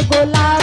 ময়নার